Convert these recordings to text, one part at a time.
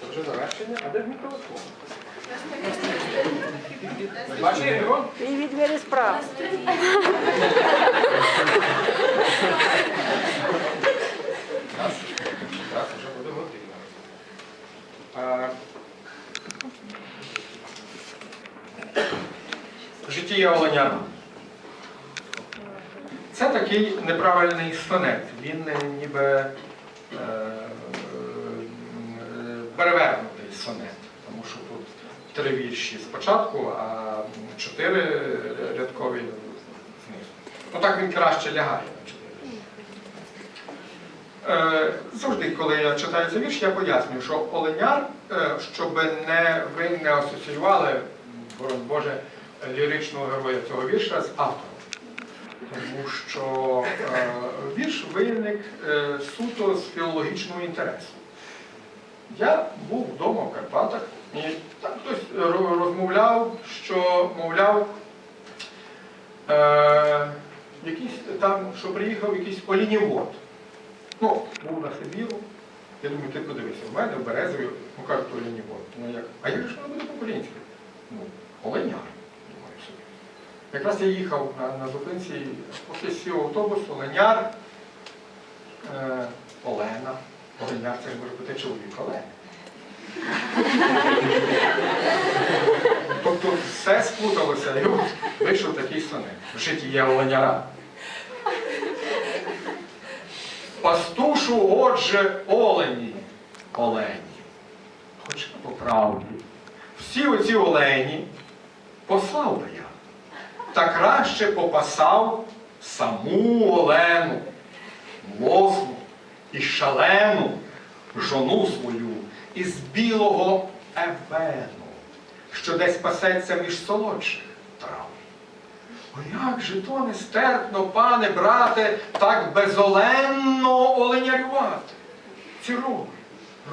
Це вже завершення, а де ж мікрофон? Бачите його? Привіт, двері справа. Раз, раз вже буде година. Життя Оленяна. Це такий неправильний сонет. Він е, ніби перевернутий сонет, тому що тут три вірші спочатку, а чотири рядкові знизу. Ну так він краще лягає на чотири. Е, Завжди, коли я читаю цей вірш, я пояснюю, що оленяр, е, щоб не, ви не асоціювали, Боже, ліричного героя цього вірша з автором. Тому що е, вірш виник е, суто з філологічного інтересу. Я був вдома в Карпатах, і там хтось розмовляв, що, мовляв, е, якийсь там, що приїхав якийсь олінівод. Ну, був на Сибіру. Я думаю, ти подивися, в мене в Березові, ну кажуть, олінівод. Ну як? А як же ж воно буде по-українськи? Ну, оленяр, думаю собі. Якраз я їхав на, на зупинці, поки сів автобус, оленяр, е, Олена. Оленяр це може бути чоловік, Олена. Тобто все сплуталося, і вийшов такий сонет. В житті є оленяра. Пастушу, отже, олені, олені. Хоч по правді. Всі оці олені послав би я. Та краще попасав саму Олену, лосну і шалену жону свою із білого евену, що десь пасеться між солодших трав. О, як же то нестерпно, пане брате, так безоленно оленярювати. Ці роги,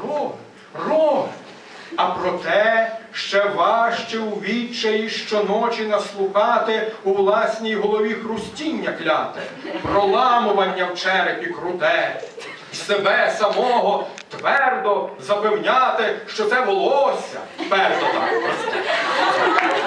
роги, роги. А проте ще важче у відчаї щоночі наслухати у власній голові хрустіння кляте, проламування в черепі круте, себе самого твердо запевняти, що це волосся, перто так просте.